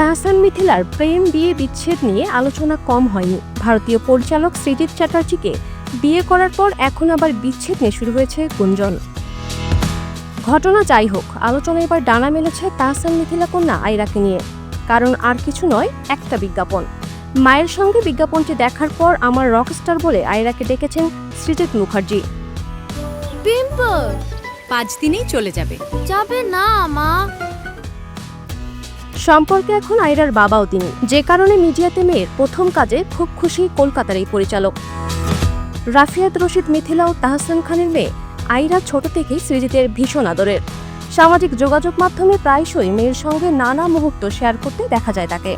তাহসান মিথিলার প্রেম বিয়ে বিচ্ছেদ নিয়ে আলোচনা কম হয়নি। ভারতীয় পরিচালক সৃজিত চ্যাটার্জিকে বিয়ে করার পর এখন আবার বিচ্ছেদ নিয়ে শুরু হয়েছে গুঞ্জন। ঘটনা যাই হোক আলোচনা এবার ডানা মেলেছে তাহসান মিথিলা কন্যা আইরাকে নিয়ে। কারণ আর কিছু নয় একটা বিজ্ঞাপন। মায়ের সঙ্গে বিজ্ঞাপনটি দেখার পর আমার রকস্টার বলে আইরাকে ডেকেছেন সৃজিত মুখার্জি। পিম্পল পাঁচ দিনেই চলে যাবে। যাবে না মা। সম্পর্কে এখন আয়রার বাবাও তিনি। যে কারণে মিডিয়াতে মেয়ের প্রথম কাজে খুব খুশি কলকাতার এই পরিচালক। রাফিয়াত রশিদ মিথিলা ও তাহসান খানের মেয়ে আইরা ছোট থেকেই সৃজিতের ভীষণ আদরের। সামাজিক যোগাযোগ মাধ্যমে প্রায়শই মেয়ের সঙ্গে নানা মুহূর্ত শেয়ার করতে দেখা যায় তাকে।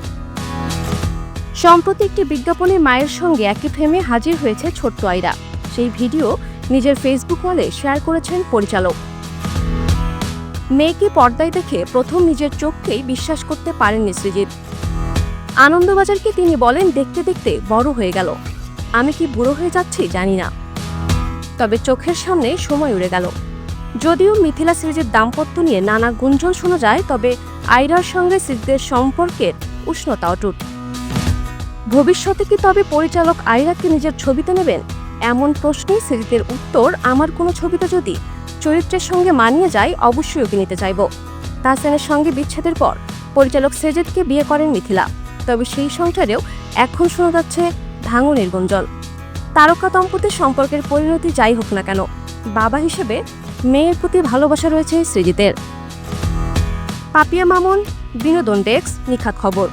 সম্প্রতি একটি বিজ্ঞাপনে মায়ের সঙ্গে একই ফ্রেমে হাজির হয়েছে ছোট্ট আইরা। সেই ভিডিও নিজের ফেসবুক ওয়ালে শেয়ার করেছেন পরিচালক। মেয়েকে পর্দায় দেখে প্রথম নিজের চোখকেই বিশ্বাস করতে পারেননি সৃজিত আনন্দবাজারকে তিনি বলেন, দেখতে দেখতে বড় হয়ে গেল। আমি কি বুড়ো হয়ে যাচ্ছি? জানি না। তবে চোখের সামনে সময় উড়ে গেল। যদিও মিথিলা সিরিজের দাম্পত্য নিয়ে নানা গুঞ্জন শোনা যায়, তবে আয়রার সঙ্গে সিদ্ধের সম্পর্কের উষ্ণতা অটুট। ভবিষ্যতে কি তবে পরিচালক আয়রাকে নিজের ছবিতে নেবেন? এমন প্রশ্নে সিরিজের উত্তর, আমার কোনো ছবিতে যদি চরিত্রের সঙ্গে মানিয়ে যায়, অবশ্যই ওকে নিতে চাইব। তাহসানের সঙ্গে বিচ্ছেদের পর, পরিচালক সেজেদকে বিয়ে করেন মিথিলা। তবে সেই সংসারেও এখন শোনা যাচ্ছে ভাঙনের গুঞ্জন। তারকা দম্পতির সম্পর্কের পরিণতি যাই হোক না কেন, বাবা হিসেবে মেয়ের প্রতি ভালোবাসা রয়েছে সৃজিতের। পাপিয়া মামুন, বিনোদন ডেস্ক, নিখাত খবর।